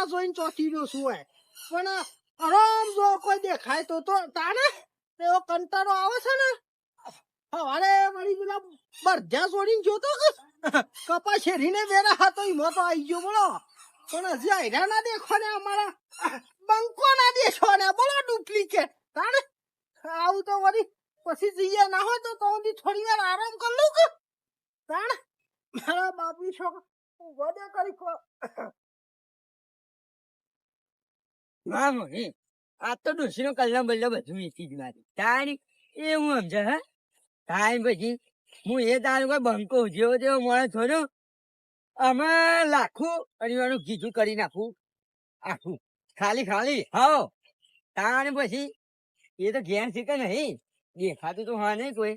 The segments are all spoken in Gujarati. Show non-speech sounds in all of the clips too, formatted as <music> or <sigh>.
રાહ જોઈને છું હોય પણ આરામ જો કોઈ દેખાય તો તો તાને એવો કંટાળો આવે છે ને? હવારે વળી પેલા બરજા છોડીને જોતો કપા શેરીને વેરા હતો એમાં તો આવી ગયો બોલો. પણ હજી આયરા ના દેખો ને અમારા. બંકો ના દેખો ને, બોલો ડુપ્લિકેટ. તાને આવું તો વળી પછી જઈએ, ના હોય તો તું થોડી વાર આરામ કર લઉં કે? તાણ મારા બાપની છોકરા વધે કરી હું? પછી એ તારું કોઈ બંકો જેવો લાખું કીધું કરી નાખું. આખું. ખાલી ખાલી હાઓ તારે પછી એ તો ઘેર શીખે નહીં. દેખાતું તો હા નહીં કોઈ.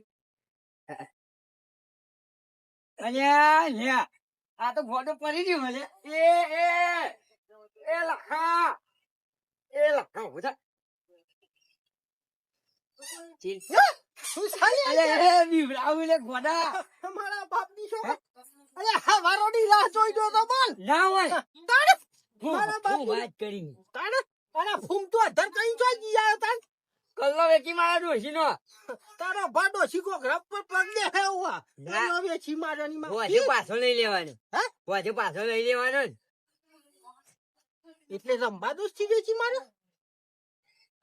અલ્યા લ્યા આ તો ફોટો પડી ગયો એ લખા. એ લખા બધા શું ચાલી અલે આવી એ બીવડાવું લે ગોડા મારા બાપની છોકરા અરે હવારોની રાહ જોઈ જો તો બોલ ના હોય તાણ મારા હું વાત કરી તાણ અરે ફૂમ તો અધર કઈ જોઈ ગયા તાણ કલ્લો વેચી મારા ડોશી નો તારો ભાડો શીખો ઘર પર પગ દે હે ઉવા માં પાછો લઈ લેવાનો હે? વાજે પાછો લઈ લેવાનો જ. એટલે રંબા દોસ્તી વેચી મારે?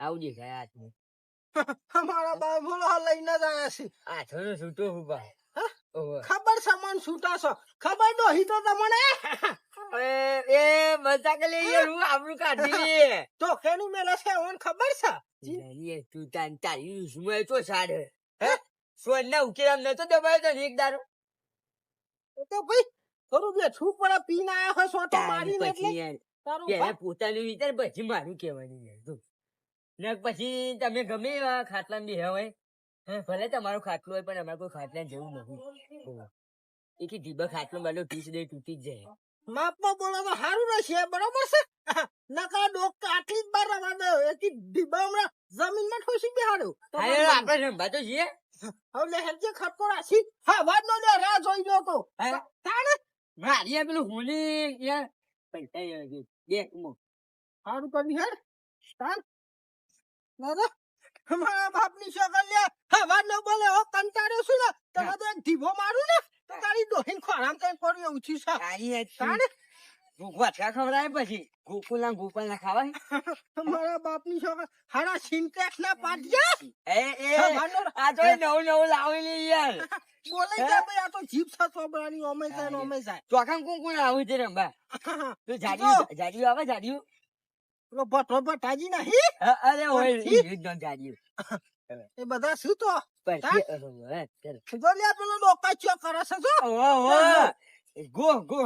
આવજે ગયા છે <laughs> અમારા બા બોલો લઈને જ આવ્યા છે. હાથોનો છૂટો ઊભા. ખબર સામાન છૂટાશો ખબર દોહી તો તમને? <laughs> એ મજાક લે હું આપણું કાઢી. <laughs> તો કેનું મેલે છે ઓન ખબર છે? તારી તું તાન તારી સુમે તો સાડે હે? સોનના ઉકેલામ નતો દબાયો તો ને એક દારો. તો ભાઈ થોડું બે છૂપ પડે પીને આયા હોય સોટો તારી મારીને એટલે. તારું પોતાનું વિચાર પછી મારું કહેવાની યાર ને પછી તમે ગમે એવા ખાટલા બી હોય ભલે તમારું ખાટલું હોય પણ અમારે કોઈ ખાટલા જેવું નથી. એક ઢીબા ખાટલો મારો પીસ દે તૂટી જ જાય. માપમાં બોલો તો સારું રહેશે બરોબર છે? નકા ડોક આટલી જ બાર રવા દો એથી ડીબા હમણાં જમીનમાં ઠોસી બેહાડ્યો આપણે રમવા તો જઈએ હવે હેરજે ખટકો રાખી. હા વાત નો દે રાહ જોઈ લો તો. તાણે? મારી પેલું હોલી યાર પૈસા યાર જે બે મો સારું કરી હેડ તાણ દાદા મારા બાપની છોકર લે હા વાત બોલે હો કંટાળ્યો છું ને તમે તો એક ઢીબો મારું ને તો તારી ડોહીન ખોરામ કઈ પડ્યું એવું છે તારી આ તાણે વાટકા ખવડાવે પછી ગોકુલ ગોપાલ ના ખાવાય મારા બાપની છોકર હારા સિન્ટેક્સ ના પાટિયા એ એ આ તો નવું નવું બોલે? કે ભાઈ આ તો જીપ છે ઓમે જાય ને ઓમે જાય ચોખામ કોણ કોણ આવું છે રંબા તો જાડિયું જાડિયું આવે જાડિયું પેલો ભટ્ટો ભટ્ટાજી નહીં? અરે ઓય એકદમ જાડિયું એ બધા શું તો? પેલો ડોકાચ્યો કરે છે જો.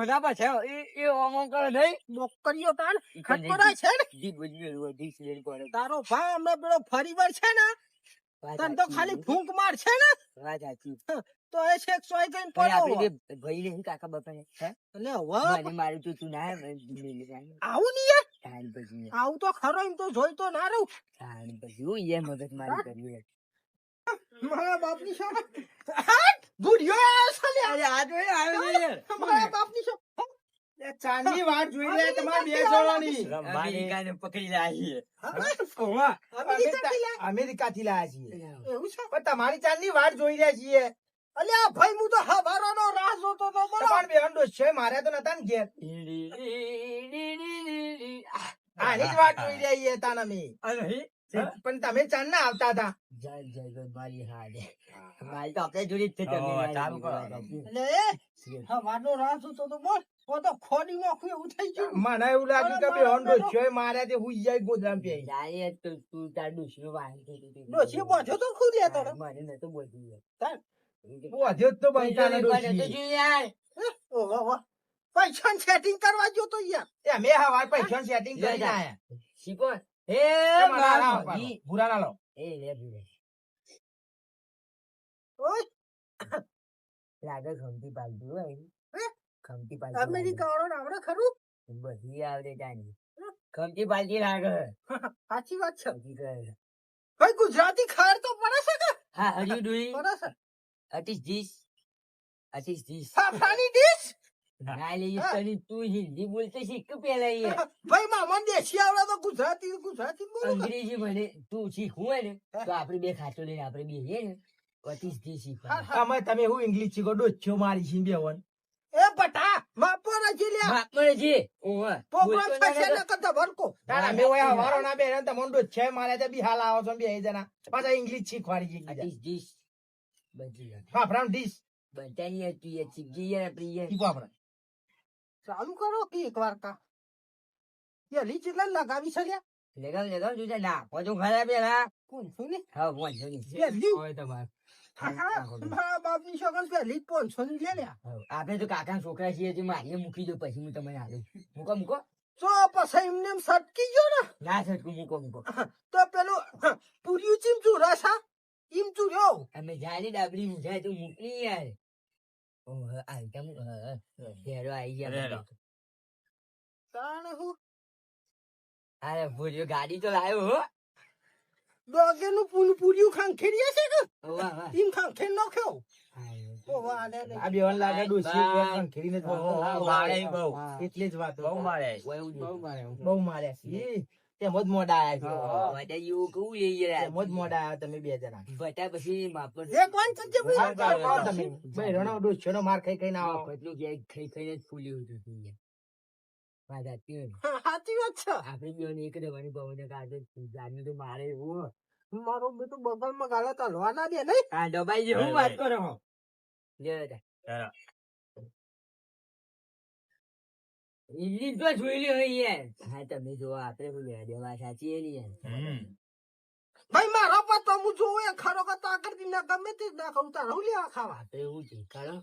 ના પાછા એ એ ઓમ ઓમ કરે નહીં. ડોકરીઓ તાણ ઈ છે ને? જી બજી લો જી સીર પડે તારો ભાઈ અમે પેલો ફરીવાર છે ને વાત તને તો. ખાલી ફૂંક માર છે ને? વાત સાચી. તો એ છેક સોય કઈ પણ આપણે ભાઈ નહીં કાકા બાપા હે? એટલે હવે મારું તું તું ના મને લઈ લે. આવું નહીં યાર તાણ પછી આવું તો ખરો એમ તો જોઈતો ના રહું. પછી હું મગજ મારી કર્યું મારા બાપની અરે આ તો આવ્યો મારા બાપની ચાંદની વાત જોઈ લે તમારે બે જણાની. અમેરિકાને પકડી લાવી. ઓવા, અમેરિકાથી લે. લાયા છીએ. એવું છે? પણ તમારી ચાંદની વાત જોઈ રહ્યા છીએ. અલ્યા ભાઈ હું તો હવારોનો રાહ જોતો તો બોલો. તમારે બે અંડો છે મારે તો નતા ને ઘેર. આની જ વાત જોઈ રહ્યા છીએ તાન અમે અરે પણ તમે ચાંદ ના આવતા હતા જય જય મારી હાડે મારી તો આપણે જોડી જ છે તમે હા, મારી ચાલુ કરો. જોડે. એટલે એ હવારનો રાહ જોતો તો બોલ હું તો ખોડી નોખું એવું થઈ ગયું મને એવું લાગ્યું કે બે અંડો છે મારે તે જાય પે જાય તો તું તાર. તો ખુદ તારે. મને. તાર. વધ્યો તો બનતા પણ ડોશી યાર. ઓહો ઓહો. પૈસા સેટિંગ કરવા જો તો યાર એ અમે હવાર પૈસા સેટિંગ કરી આયા શીખો. ભૂરા ના લો એ લે ઓય! લાગે ખમતી પાલતું હોય ખમતી પાલતું અમેરિકા વાળો આવડે ખરું? બધી આવડે જાણી. ખમતી પાલતી લાગે. સાચી વાત છે. ભાઈ ગુજરાતી ખાર તો પડે છે કે? હા, you <laughs> doing? પડે છે. ફાફાની ડીશ. એ તને તું હિન્દી બોલતો શીખ પેલા ભાઈ મામા દેશી આવડે તો ગુજરાતી ગુજરાતી અંગ્રેજી મને તું શીખવું હોય ને તો આપણે બે ખાતો લઈને આપણે બે ને પચીસથી શીખવા તમે હું ઇંગ્લિશ શીખો ડોચ્યો મારી છે બેવન એ બટા માપો ના ભરકો. તારા ઓય ના બે ડોચ્યો મારે તે બિહાલ આવો છો બે જણા. પાછા ઇંગ્લિશ શીખવાડી છે આ ડીશ, ડીશ. ડીશ બધાની હતી, એ ચીગી એ પ્રિય. આપણે. ચાલુ કરો કે એક વાર કા. પેલી ચીલા લગાવી છે લેગલ લેગલ જોજે. ના, પાછું ખરા પેલા. કોણ છું ને? હા, કોણ નહીં. પેલી હોય તમારે. મારા બાપની છોકરા પેલી જ પાંચસો ની? લે આપણે તો કાકા છોકરા છીએ તો મારીએ મૂકી દો પછી હું તમને આલું મૂકો મૂકો. તો પછી એમને એમ સટકી ગયો ને? ના સટકું મૂકો મૂકો. તો પેલું પૂર્યું ચીમ ચૂરા સા ઈમ ચૂર્યો અમે જાની ડાબરી મુજાય તો મૂકી યાર. ઓહ, આ એકદમ, હા, હા, ઘેરો ગયા તાણે હું અરે ભૂલ્યો ગાડી તો લાવ્યો હો ડોગે નું પૂલ પૂર્યું ખાંખેરીએ છે કે ઓ, વાહ, વાહ. ઈમ ખાંખેર. આ બેવન લાગે ડોસી ઓહો, બહુ. એટલે જ વાતો બહુ એવું નહીં. બહુ માર્યા છે. જ મોડા આયા બધા એવું કહું લે યાર. તેમ જ મોડા આયા તમે બે જણા. બટા પછી માપર ભાઈ. માર ખાઓ તમે. બૈરોનો ડોસ્યોનો માર ખાઈ ખાઈને આવો. મફતનું ક્યાંય ખાઈ ખાઈને જ ફૂલ્યું હતું વાત સાચી હોય સાચી વાત છે. આપણે બે એક દવાની પવને કાઢે જાણ્યું તો મારે એવું મારો બેટો બગલમાં ગાળા તલવા ના દે નહીં. આ ડબાઈ જે હું વાત કરો? હો. લે. ઇંગ્લિશ તો જોઈ લ્યો હોય યાર હા તમે જો આપણે લેવા દેવા સાચી એની યાર ભાઈ મારો પતો હું જોઉં એ. ખરો કે તાકર ના ગમે તે ના તારા લેવા ખાવા? એવું છે ખરો